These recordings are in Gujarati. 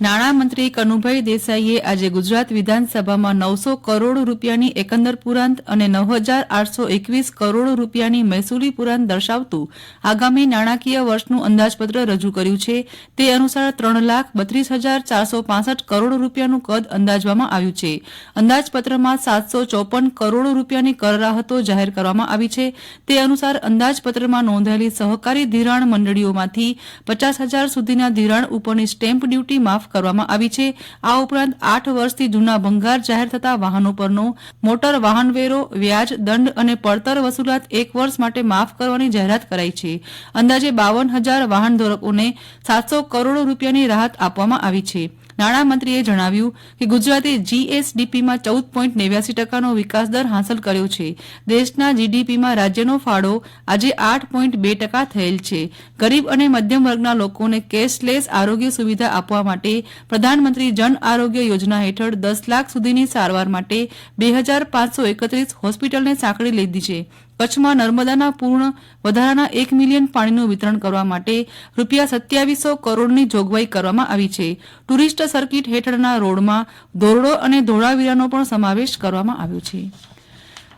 નાણામંત્રી કનુભાઈ દેસાઈએ આજે ગુજરાત વિધાનસભામાં નવસો કરોડ રૂપિયાની એકંદર પુરાંત અને નવ હજાર આઠસો એકવીસ કરોડ રૂપિયાની મહેસૂલી પુરાંત દર્શાવતું આગામી નાણાકીય વર્ષનું અંદાજપત્ર રજૂ કર્યું છે. તે અનુસાર ત્રણ લાખ બત્રીસ હજાર ચારસો પાંસઠ કરોડ રૂપિયાનું કદ અંદાજવામાં આવ્યું છે. અંદાજપત્રમાં સાતસો ચોપન કરોડ રૂપિયાની કર રાહતો જાહેર કરવામાં આવી છે. તે અનુસાર અંદાજપત્રમાં નોંધાયેલી સહકારી ધિરાણ મંડળીઓમાંથી પચાસ હજાર સુધીના ધિરાણ ઉપરની સ્ટેમ્પ ડ્યુટી માફ કરવામાં આવી છે. આ ઉપરાંત આઠ વર્ષથી જૂના ભંગાર જાહેર થતા વાહનો પરનો મોટર વાહન વેરો વ્યાજ, દંડ અને પડતર વસૂલાત એક વર્ષ માટે માફ કરવાની જાહેરાત કરાઈ છે. અંદાજે બાવન હજાર વાહન ધારકોને સાતસો કરોડ રૂપિયાની રાહત આપવામાં આવી છે. નાણામંત્રીએ જણાવ્યું કે ગુજરાતે જીએસડીપીમાં ચૌદ પોઈન્ટ નેવ્યાસી ટકાનો વિકાસ દર હાંસલ કર્યો છે. દેશના જીડીપીમાં રાજ્યનો ફાળો આજે આઠ પોઈન્ટ બે ટકા થયેલ છે. ગરીબ અને મધ્યમ વર્ગના લોકોને કેશલેસ આરોગ્ય સુવિધા આપવા માટે પ્રધાનમંત્રી જન આરોગ્ય યોજના હેઠળ દસ લાખ સુધીની સારવાર માટે બે હજાર પાંચસો એકત્રીસ હોસ્પિટલને સાંકળી લીધી છે. કચ્છમાં નર્મદાના પૂર્ણ વધારાના એક મિલિયન પાણીનું વિતરણ કરવા માટે રૂપિયા સત્યાવીસો કરોડની જોગવાઈ કરવામાં આવી છે. ટુરિસ્ટ સર્કિટ હેઠળના રોડમાં ધોરડો અને ધોળાવીરાનો પણ સમાવેશ કરવામાં આવ્યો છે.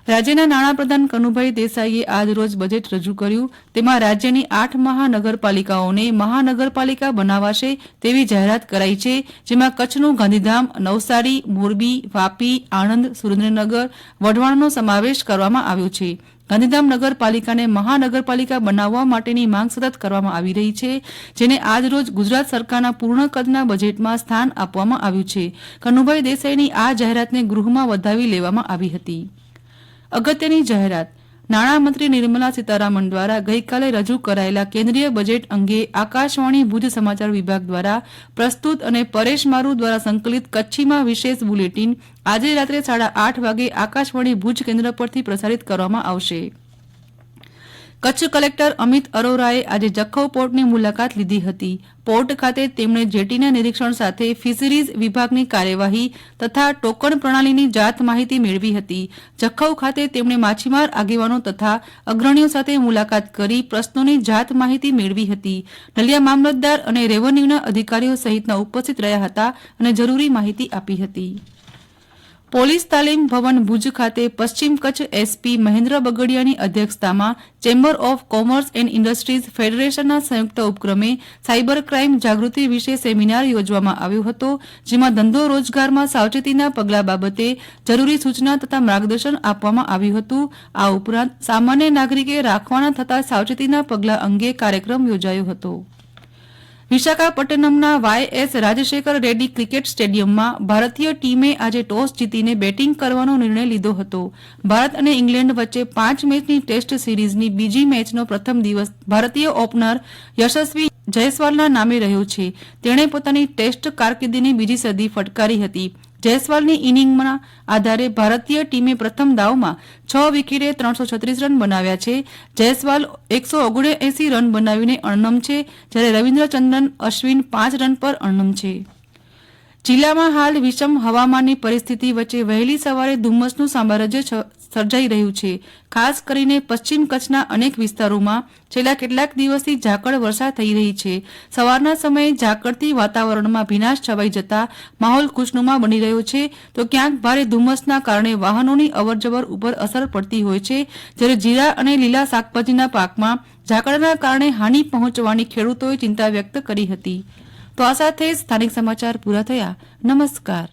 રાજ્યના નાણાપ્રધાન કનુભાઈ દેસાઈએ આજ રોજ બજેટ રજૂ કર્યું. તેમાં રાજ્યની આઠ મહાનગરપાલિકાઓને મહાનગરપાલિકા બનાવાશે તેવી જાહેરાત કરાઈ છે, જેમાં કચ્છનું ગાંધીધામ, નવસારી, મોરબી, વાપી, આણંદ, સુરેન્દ્રનગર, વઢવાણનો સમાવેશ કરવામાં આવ્યો છે. ગાંધીધામ નગરપાલિકાને મહાનગરપાલિકા બનાવવા માટેની માંગ સતત કરવામાં આવી રહી છે, જેને આજ રોજ ગુજરાત સરકારના પૂર્ણ કદના બજેટમાં સ્થાન આપવામાં આવ્યું છે. કનુભાઈ દેસાઈની આ જાહેરાતને ગૃહમાં વધાવી લેવામાં આવી હતી. અગત્યની જાહેરાત. નાણામંત્રી નિર્મલા સીતારામન દ્વારા ગઈકાલે રજૂ કરાયેલા કેન્દ્રીય બજેટ અંગે આકાશવાણી ભુજ સમાચાર વિભાગ દ્વારા પ્રસ્તુત અને પરેશ મારુ દ્વારા સંકલિત કચ્છીમાં વિશેષ બુલેટિન આજે રાત્રે સાડા આઠ વાગે આકાશવાણી ભુજ કેન્દ્ર પરથી પ્રસારિત કરવામાં આવશે. કચ્છ કલેક્ટર અમિત અરોરાએ આજે જખૌ પોર્ટની મુલાકાત લીધી હતી. પોર્ટ ખાતે તેમણે જેટીના નિરીક્ષણ સાથે ફિશરીઝ વિભાગની કાર્યવાહી તથા ટોકન પ્રણાલીની જાત માહિતી મેળવી હતી. જખૌ ખાતે તેમણે માછીમાર આગેવાનો તથા અગ્રણીઓ સાથે મુલાકાત કરી પ્રશ્નોની જાત માહિતી મેળવી હતી. નલિયા મામલતદાર અને રેવન્યુના અધિકારીઓ સહિતના ઉપસ્થિત રહ્યા હતા અને જરૂરી માહિતી આપી હતી. પોલીસ તાલીમ ભવન ભુજ ખાતે પશ્ચિમ કચ્છ એસપી મહેન્દ્ર બગડિયાની અધ્યક્ષતામાં chamber of commerce and industries ફેડરેશનના સંયુક્ત ઉપક્રમે સાયબર ક્રાઇમ જાગૃતિ વિશે સેમિનાર યોજવામાં આવ્યો હતો, જેમાં ધંધો રોજગારમાં સાવચેતીના પગલા બાબતે જરૂરી સૂચના તથા માર્ગદર્શન આપવામાં આવ્યું હતું. આ ઉપરાંત સામાન્ય નાગરિકે રાખવાના થતા સાવચેતીના પગલા અંગે કાર્યક્રમ યોજાયો હતો. વિશાખાપટ્ટનમના વાયએસ રાજશેખર રેડ્ડી ક્રિકેટ સ્ટેડિયમમાં ભારતીય ટીમે આજે ટોસ જીતીને બેટિંગ કરવાનો નિર્ણય લીધો હતો. ભારત અને ઇંગ્લેન્ડ વચ્ચે પાંચ મેચની ટેસ્ટ સિરીઝની બીજી મેચનો પ્રથમ દિવસ ભારતીય ઓપનર યશસ્વી જયસ્વાલના નામે રહ્યો છે. તેણે પોતાની ટેસ્ટ કારકિર્દીની બીજી સદી ફટકારી હતી. જયસ્વાલની ઇનિંગના આધારે ભારતીય ટીમે પ્રથમ દાવમાં છ વિકેટે ત્રણસો છત્રીસ રન બનાવ્યા છે. જયસ્વાલ એકસો ઓગણએસી રન બનાવીને અણનમ છે, જ્યારે રવિન્દ્રચંદ્રન અશ્વિન પાંચ રન પર અણનમ છે. જિલ્લામાં હાલ વિષમ હવામાનની પરિસ્થિતિ વચ્ચે વહેલી સવારે ધુમ્મસનું સામ્રાજ્ય સર્જાઈ રહ્યું છે. ખાસ કરીને પશ્ચિમ કચ્છના અનેક વિસ્તારોમાં છેલ્લા કેટલાક દિવસથી ઝાકળ વર્ષા થઈ રહી છે. સવારના સમયે ઝાકળથી વાતાવરણમાં ભીનાશ છવાઈ જતા માહોલ ખુશનુમા બની રહ્યો છે. તો ક્યાંક ભારે ધુમ્મસના કારણે વાહનોની અવરજવર ઉપર અસર પડતી હોય છે. જ્યારે જીરા અને લીલા શાકભાજીના પાકમાં ઝાકળના કારણે હાનિ પહોંચવાની ખેડૂતોએ ચિંતા વ્યક્ત કરી હતી. તો આ સાથે સ્થાનિક સમાચાર પૂરા થયા. નમસ્કાર.